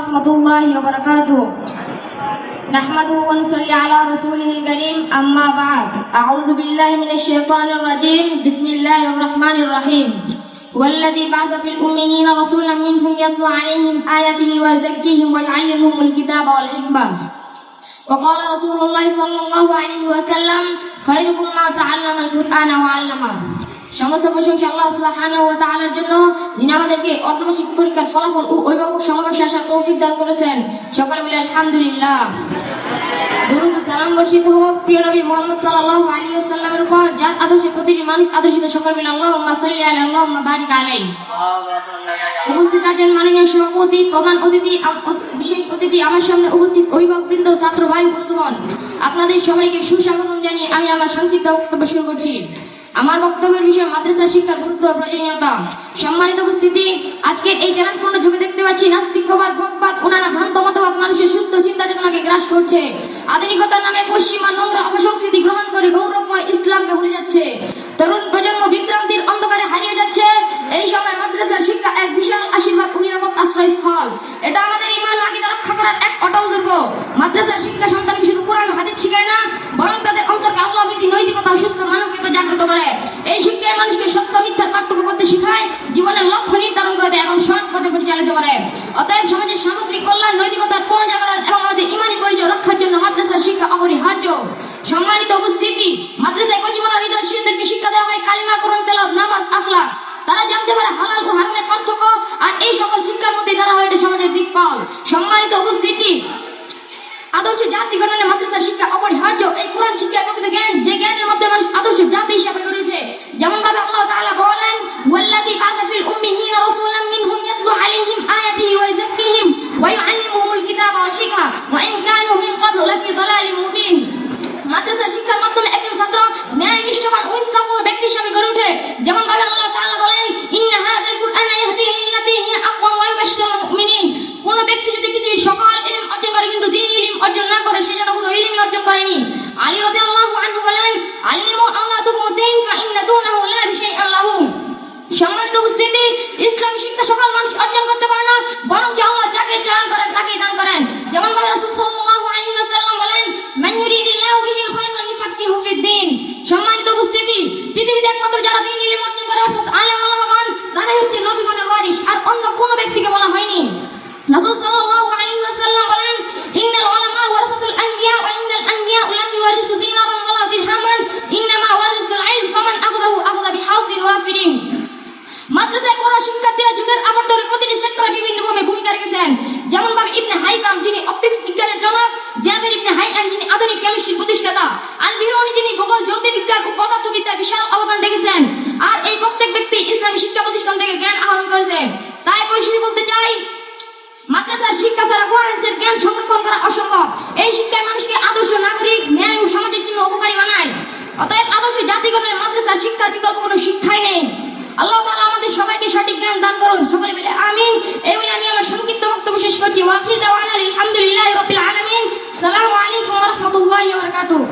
ورحمة الله وبركاته. نحمده ونصلي على رسوله الكريم. أما بعد أعوذ بالله من الشيطان الرجيم. بسم الله الرحمن الرحيم. والذي بعث في الأميين رسولا منهم يتلو عليهم آياته ويزكيهم ويعلمهم الكتاب والحكمة. وقال رسول الله صلى الله عليه وسلم خيركم ما تعلم القرآن وعلمه. সমস্ত প্রশংসা আল্লাহ সুবহানাহু ওয়া তাআলার জন্য। যিনি আমাদেরকে অর্ধবার্ষিক পরীক্ষার ফলাফল ও অভিভাবক সমাবেশে আসার তৌফিক দান করেছেন। সকলে মিলে আলহামদুলিল্লাহ। দরুদ ও সালাম বর্ষিত হোক। প্রিয় নবী মুহাম্মদ সাল্লাল্লাহু আলাইহি ওয়াসাল্লামের উপর, যার আদর্শে প্রতিটি মানুষ আদর্শিত, সকলে মিলে আল্লাহুম্মা সাল্লি আলা, আল্লাহুম্মা বারিক আলাইহি। উপস্থিত আছেন মাননীয় সভাপতি, প্রধান অতিথি বিশেষ অতিথি আমার সামনে উপস্থিত অভিভাবকবৃন্দ, ছাত্র ভাই ও বন্ধুগণ। আপনাদের সবাইকে সুস্বাগতম জানিয়ে আমি আমার সংক্ষিপ্ত বক্তব্য শুরু করছি। আমার বক্তব্যের বিষয় মাদ্রাসা শিক্ষার গুরুত্ব প্রয়োজনীয়তা। সম্মানিত উপস্থিতি, আজকের এই চ্যালেঞ্জপূর্ণ যুগে দেখতে পাচ্ছি। নাস্তিকবাদ ভোগবাদ উনানা ভ্রান্ত মতবাদ, মানুষের সুস্থ চিন্তা চেতনাকে গ্রাস করছে। আধুনিকতার নামে পশ্চিমা নোংরা অপসংস্কৃতি গ্রহণ করে গৌরবময় ইসলামকে ভুলে যাচ্ছে। তরুণ প্রজন্ম বিভ্রান্তির অন্ধকারে হারিয়ে যাচ্ছে। এই সময় মাদ্রাসার শিক্ষা এক বিশাল আশীর্বাদ নিরাপদ আশ্রয়স্থল। এটা আমাদের ইমান, আকীদা রক্ষা করার এক অটল দুর্গ মাদ্রাসার শিক্ষা সন্তানকে শুধু কোরআন ও হাদিস শিখায় না বরং তাদের অন্তরকে আল্লাহ ভীতি নৈতিকতা ও সুস্থ মানবিকতা জাগ্রত করে এই শিক্ষায় মানুষকে সত্য মিথ্যার পার্থক্য করতে শেখায় জীবনের লক্ষ্য নির্ধারণ করে দেয় এবং সৎ পথে পরিচালিত করে অতএব সমাজের সামগ্রিক কল্যাণ নৈতিকতার পুনর্জাগরণ এবং আমাদের ইমানি পরিচয় রক্ষার জন্য মাদ্রাসার শিক্ষা অপরিহার্য। সম্মানিত উপস্থিতি, মাদ্রাসায় কচিমানা হৃদয় শিশুদেরকে শিক্ষা দেওয়া হয় কালিমা, কোরআন, তেলাওয়াত, নামাজ আখলাক তারা জানতে পারে হালাল ও হারামের পার্থক্য আর এই সকল শিক্ষার মধ্যে তারা হয় সমাজের দিকপাল। সম্মানিত উপস্থিতি, আদর্শ জাতি গঠনে মাদ্রাসার শিক্ষা অপরিহার্য। এই কোরআন শিক্ষা প্রকৃত জ্ঞান, যে জ্ঞানের মধ্যে মানুষ আদর্শ জাতি হিসাবে গড়ে ওঠে। যেমন ভাবে আল্লাহ তাআলা বলেন ওয়াল্লাযী বা'আথা ফিল উম্মিয়িনা রাসূলাম মিনহুম ইয়াতলু আলাইহিম আয়াতিহি ওয়া ইউযাক্কিহিম ওয়া ইউআল্লিমুহুমুল কিতাবা ওয়াল হিকমা ওয়া ইন কানু মিন ক্বাবলু লাফি যালালিম মুবিন মাদ্রাসার শিক্ষার মাধ্যমে একজন ছাত্র ন্যায় নিষ্ঠবান ও ইনসাফপূর্ণ ব্যক্তি হিসাবে গড়ে ওঠে যেমন ভাবে আল্লাহ তাআলা বলেন ইন্না হাযাল কুরআনা ইয়াহদি লিল্লাতী হিয়া আকওয়াম ওয়া ইউবাশশিরুল মুমিনিন কোন ব্যক্তি যদি পৃথিবীর সকল ইলম অর্জন করে কিন্তু দিন ইলম অর্জন না করে সে যেন কোনো ইলমই অর্জন করেনি আলী রাদিয়াল্লাহু আনহু বলেন আল্লিমু আওলাদুকুম দিন ফা ইন্না দুনাহু লা বিশাইআন লাহু সম্মানিত উপস্থিতি ইসলামী শিক্ষা সকল মানুষ অর্জন করতে পারে না বরং যে আল্লাহ যাকে চান করেন তাকেই দান করেন যেমন ভাবে রাসূল সাল্লাল্লাহু আলাইহি ওয়াসাল্লাম বলেন মান ইউরিদিল্লাহু বিহি খায়রান ইউফাক্কিহু ফিদ-দ্বীন সম্মানিত উপস্থিতি পৃথিবীতে একমাত্র যারা দিন ইলম অর্জন করে অর্থাৎ আলেম ওলামাগণ তারাই হচ্ছে নবীগণের ওয়ারিস আর অন্য কোনো ব্যক্তিকে বলা হয়নি। রাসূল সাল্লাল্লাহু আলাইহি ওয়াসাল্লাম বলেন, ইন্নাল উলামা ওয়ারাসাতুল আনবিয়া ওয়া ইন্নাল আনবিয়া লাম ইওয়ারিসু দিনারান ওয়ালা দিরহামান ইন্নামা ওয়ারিসুল ইলম ফামান আখযাহু আখযা বিহাউসিন ওয়াফিরিন। মাদ্রাসায় পড়া শিক্ষার্থীরা যুগের আবর্তনে প্রতিটি সেক্টরে বিভিন্ন ভূমিকা রেখেছেন। যেমন ভাবে ইবনে হাইকাম, যিনি বিদ্যালয়ের শিক্ষা ছাড়া কলেজের জ্ঞান সমর্থন করা অসম্ভব। এই শিক্ষায় মানুষকে আদর্শ, নাগরিক, ন্যায় ও সমাজের জন্য উপকারী বানায়। অতএব আদর্শ জাতিগণের মাদ্রাসা শিক্ষার বিকল্প কোনো শিক্ষাই নেই। আল্লাহ তালা আমাদের সবাইকে সঠিক জ্ঞান দান করুন। সকলে মিলে আমিন। এই বলে আমি আমার সংক্ষিপ্ত বক্তব্য শেষ করছি। ওয়াফিদ আলহামদুলিল্লাহ রবিল আলমিন। সালামু আলাইকুম রহমতুল্লাহ বরকাতুহ।